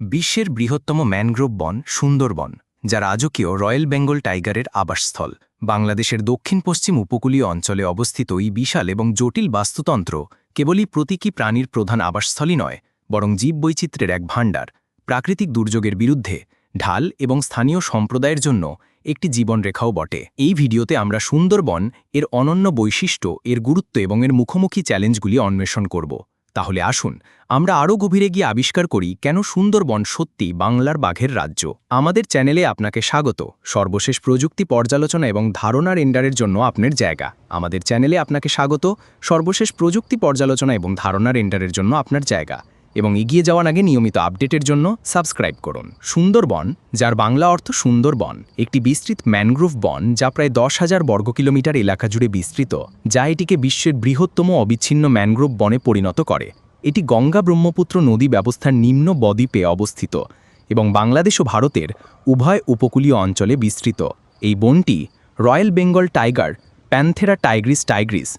বিশ্বের বৃহত্তম ম্যানগ্রোভ বন সুন্দরবন, যা রাজকীয় রয়্যাল বেঙ্গল টাইগারের আবাসস্থল। বাংলাদেশের দক্ষিণ পশ্চিম উপকূলীয় অঞ্চলে অবস্থিত এই বিশাল এবং জটিল বাস্তুতন্ত্র কেবলই প্রতীকী প্রাণীর প্রধান আবাসস্থলই নয়, বরং জীববৈচিত্র্যের এক ভাণ্ডার। প্রাকৃতিক দুর্যোগের বিরুদ্ধে, ঢাল এবং স্থানীয় সম্প্রদায়ের জন্য একটি জীবনরেখাও বটে। এই ভিডিওতে আমরা সুন্দরবন, এর অনন্য বৈশিষ্ট্য, এর গুরুত্ব এবং এর মুখোমুখি চ্যালেঞ্জগুলি অন্বেষণ করব। তাহলে আসুন, আমরা আরও গভীরে গিয়ে আবিষ্কার করি কেন সুন্দরবন সত্যি বাংলার বাঘের রাজ্য। আমাদের চ্যানেলে আপনাকে স্বাগত। সর্বশেষ প্রযুক্তি পর্যালোচনা এবং ধারণার এন্ডারের জন্য আপনার জায়গা। আমাদের চ্যানেলে আপনাকে স্বাগত। সর্বশেষ প্রযুক্তি পর্যালোচনা এবং ধারণার এন্ডারের জন্য আপনার জায়গা। এবং এগিয়ে যাওয়ার আগে নিয়মিত আপডেটের জন্য সাবস্ক্রাইব করুন। সুন্দরবন, যার বাংলা অর্থ সুন্দরবন, একটি বিস্তৃত ম্যানগ্রোভ বন যা প্রায় দশ হাজার বর্গ কিলোমিটার এলাকা জুড়ে বিস্তৃত, যা এটিকে বিশ্বের বৃহত্তম অবিচ্ছিন্ন ম্যানগ্রোভ বনে পরিণত করে। এটি গঙ্গা ব্রহ্মপুত্র নদী ব্যবস্থার নিম্ন বদ্বীপে অবস্থিত এবং বাংলাদেশ ও ভারতের উভয় উপকূলীয় অঞ্চলে বিস্তৃত। এই বনটি royal Bengal tiger, panthera tigris tigris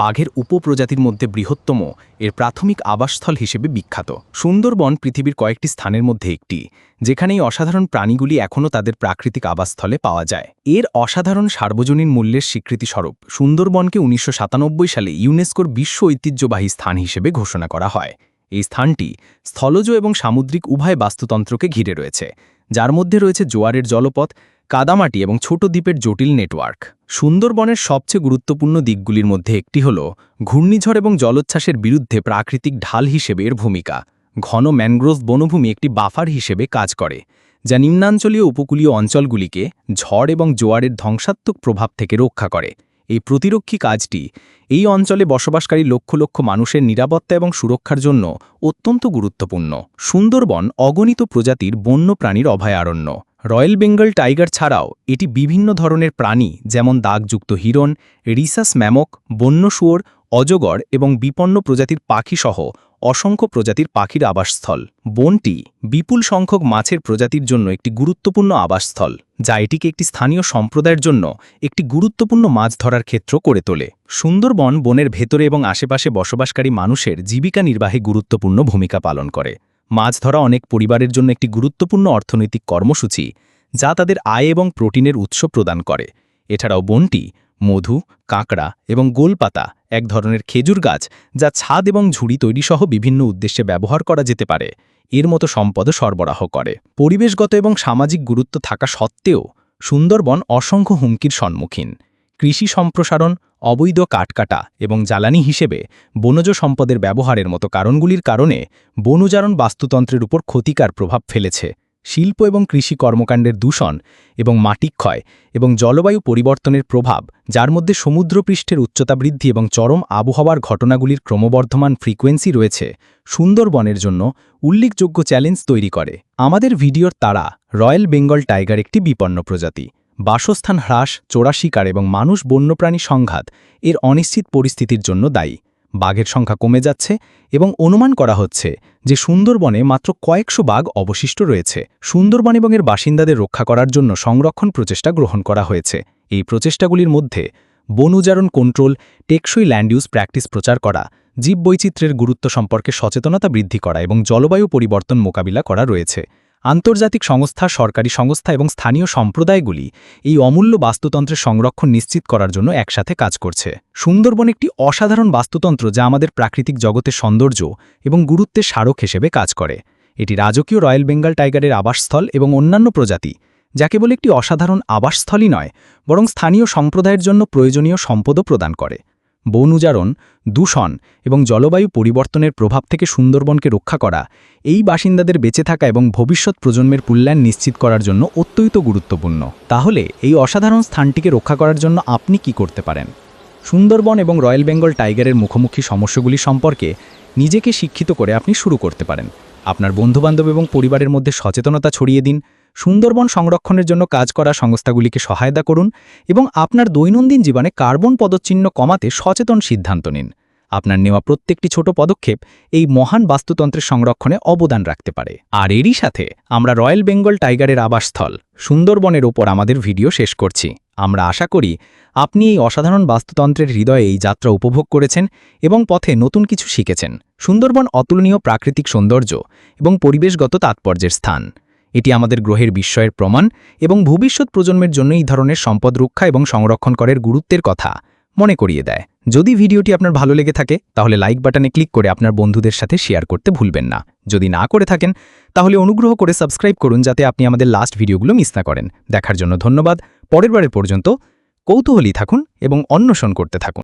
বাঘের উপপ্রজাতির মধ্যে বৃহত্তম, এর প্রাথমিক আবাসস্থল হিসেবে বিখ্যাত। সুন্দরবন পৃথিবীর কয়েকটি স্থানের মধ্যে একটি যেখানে এই অসাধারণ প্রাণীগুলি এখনও তাদের প্রাকৃতিক আবাসস্থলে পাওয়া যায়। এর অসাধারণ সার্বজনীন মূল্যের স্বীকৃতিস্বরূপ, সুন্দরবনকে উনিশশো সাতানব্বই সালে ইউনেস্কোর বিশ্ব ঐতিহ্যবাহী স্থান হিসেবে ঘোষণা করা হয়। এই স্থানটি স্থলজ এবং সামুদ্রিক উভয় বাস্তুতন্ত্রকে ঘিরে রয়েছে, যার মধ্যে রয়েছে জোয়ারের জলপথ, কাদামাটি এবং ছোট দ্বীপের জটিল নেটওয়ার্ক। সুন্দরবনের সবচেয়ে গুরুত্বপূর্ণ দিকগুলির মধ্যে একটি হল ঘূর্ণিঝড় এবং জলোচ্ছ্বাসের বিরুদ্ধে প্রাকৃতিক ঢাল হিসেবে এর ভূমিকা। ঘন ম্যানগ্রোভ বনভূমি একটি বাফার হিসেবে কাজ করে, যা নিম্নাঞ্চলীয় উপকূলীয় অঞ্চলগুলিকে ঝড় এবং জোয়ারের ধ্বংসাত্মক প্রভাব থেকে রক্ষা করে। এই প্রতিরক্ষী কাজটি এই অঞ্চলে বসবাসকারী লক্ষ লক্ষ মানুষের নিরাপত্তা এবং সুরক্ষার জন্য অত্যন্ত গুরুত্বপূর্ণ। সুন্দরবন অগণিত প্রজাতির বন্য প্রাণীর অভয়ারণ্য। রয়্যাল বেঙ্গল টাইগার ছাড়াও এটি বিভিন্ন ধরনের প্রাণী, যেমন দাগযুক্ত হিরণ, রিসাস ম্যামক, বন্য শুয়োর, অজগর এবং বিপন্ন প্রজাতির পাখিসহ অসংখ্য প্রজাতির পাখির আবাসস্থল। বনটি বিপুল সংখ্যক মাছের প্রজাতির জন্য একটি গুরুত্বপূর্ণ আবাসস্থল, যা এটিকে একটি স্থানীয় সম্প্রদায়ের জন্য একটি গুরুত্বপূর্ণ মাছ ধরার ক্ষেত্র করে তোলে। সুন্দরবন বনের ভেতরে এবং আশেপাশে বসবাসকারী মানুষের জীবিকা নির্বাহে গুরুত্বপূর্ণ ভূমিকা পালন করে। মাছ ধরা অনেক পরিবারের জন্য একটি গুরুত্বপূর্ণ অর্থনৈতিক কর্মসূচি, যা তাদের আয় এবং প্রোটিনের উৎস প্রদান করে। এছাড়াও বনটি, মধু, কাঁকড়া এবং গোলপাতা এক ধরনের খেজুর গাছ, যা ছাদ এবং ঝুড়ি তৈরিসহ বিভিন্ন উদ্দেশ্যে ব্যবহার করা যেতে পারে। এর মতো সম্পদও সরবরাহ করে। পরিবেশগত এবং সামাজিক গুরুত্ব থাকা সত্ত্বেও সুন্দরবন অসংখ্য হুমকির সম্মুখীন। কৃষি সম্প্রসারণ, অবৈধ কাটকাটা এবং জ্বালানি হিসেবে বনজ সম্পদের ব্যবহারের মতো কারণগুলির কারণে বনুজারণ বাস্তুতন্ত্রের উপর ক্ষতিকার প্রভাব ফেলেছে। শিল্প এবং কৃষি কর্মকাণ্ডের দূষণ এবং মাটিক্ষয় এবং জলবায়ু পরিবর্তনের প্রভাব, যার মধ্যে সমুদ্রপৃষ্ঠের উচ্চতা বৃদ্ধি এবং চরম আবহাওয়ার ঘটনাগুলির ক্রমবর্ধমান ফ্রিকোয়েন্সি রয়েছে, সুন্দরবনের জন্য উল্লেখযোগ্য চ্যালেঞ্জ তৈরি করে। আমাদের ভিডিওর তারা রয়্যাল বেঙ্গল টাইগার একটি বিপন্ন প্রজাতি। বাসস্থান হ্রাস, চোরা শিকার এবং মানুষ বন্যপ্রাণী সংঘাত এর অনিশ্চিত পরিস্থিতির জন্য দায়ী। বাঘের সংখ্যা কমে যাচ্ছে এবং অনুমান করা হচ্ছে যে সুন্দরবনে মাত্র কয়েকশো বাঘ অবশিষ্ট রয়েছে। সুন্দরবন এবং এর বাসিন্দাদের রক্ষা করার জন্য সংরক্ষণ প্রচেষ্টা গ্রহণ করা হয়েছে। এই প্রচেষ্টাগুলির মধ্যে বন উজারণ কন্ট্রোল টেকসই ল্যান্ড ইউজ প্র্যাকটিস প্রচার করা, জীববৈচিত্র্যের গুরুত্ব সম্পর্কে সচেতনতা বৃদ্ধি করা এবং জলবায়ু পরিবর্তন মোকাবিলা করা রয়েছে। আন্তর্জাতিক সংস্থা, সরকারি সংস্থা এবং স্থানীয় সম্প্রদায়গুলি এই অমূল্য বাস্তুতন্ত্রের সংরক্ষণ নিশ্চিত করার জন্য একসাথে কাজ করছে। সুন্দরবন একটি অসাধারণ বাস্তুতন্ত্র যা আমাদের প্রাকৃতিক জগতের সৌন্দর্য এবং গুরুত্বের স্মারক হিসেবে কাজ করে। এটি রাজকীয় রয়্যাল বেঙ্গল টাইগারের আবাসস্থল এবং অন্যান্য প্রজাতি, যা কেবল একটি অসাধারণ আবাসস্থলই নয়, বরং স্থানীয় সম্প্রদায়ের জন্য প্রয়োজনীয় সম্পদও প্রদান করে। বন উজারণ দূষণ এবং জলবায়ু পরিবর্তনের প্রভাব থেকে সুন্দরবনকে রক্ষা করা, এই বাসিন্দাদের বেঁচে থাকা এবং ভবিষ্যৎ প্রজন্মের কল্যাণ নিশ্চিত করার জন্য অত্যন্ত গুরুত্বপূর্ণ। তাহলে এই অসাধারণ স্থানটিকে রক্ষা করার জন্য আপনি কি করতে পারেন? সুন্দরবন এবং রয়্যাল বেঙ্গল টাইগারের মুখোমুখি সমস্যাগুলি সম্পর্কে নিজেকে শিক্ষিত করে আপনি শুরু করতে পারেন। আপনার বন্ধুবান্ধব এবং পরিবারের মধ্যে সচেতনতা ছড়িয়ে দিন সুন্দরবন সংরক্ষণের জন্য কাজ করা সংস্থাগুলিকে সহায়তা করুন এবং আপনার দৈনন্দিন জীবনে কার্বন পদচিহ্ন কমাতে সচেতন সিদ্ধান্ত নিন। আপনার নেওয়া প্রত্যেকটি ছোট পদক্ষেপ এই মহান বাস্তুতন্ত্রের সংরক্ষণে অবদান রাখতে পারে। আর এরই সাথে আমরা রয়্যাল বেঙ্গল টাইগারের আবাসস্থল সুন্দরবনের ওপর আমাদের ভিডিও শেষ করছি। আমরা আশা করি আপনি এই অসাধারণ বাস্তুতন্ত্রের হৃদয়ে এই যাত্রা উপভোগ করেছেন এবং পথে নতুন কিছু শিখেছেন। সুন্দরবন অতুলনীয় প্রাকৃতিক সৌন্দর্য এবং পরিবেশগত তাৎপর্যের স্থান। এটি আমাদের গ্রহের বিস্ময়ের প্রমাণ এবং ভবিষ্যৎ প্রজন্মের জন্য এই ধরনের সম্পদ রক্ষা এবং সংরক্ষণ করার গুরুত্বের কথা মনে করিয়ে দেয়। যদি ভিডিওটি আপনার ভালো লেগে থাকে, তাহলে লাইক বাটনে ক্লিক করে আপনার বন্ধুদের সাথে শেয়ার করতে ভুলবেন না। যদি না করে থাকেন, তাহলে অনুগ্রহ করে সাবস্ক্রাইব করুন যাতে আপনি আমাদের লাস্ট ভিডিওগুলো মিস না করেন। দেখার জন্য ধন্যবাদ। পরের বারের পর্যন্ত কৌতূহলী থাকুন এবং অন্বেষণ করতে থাকুন।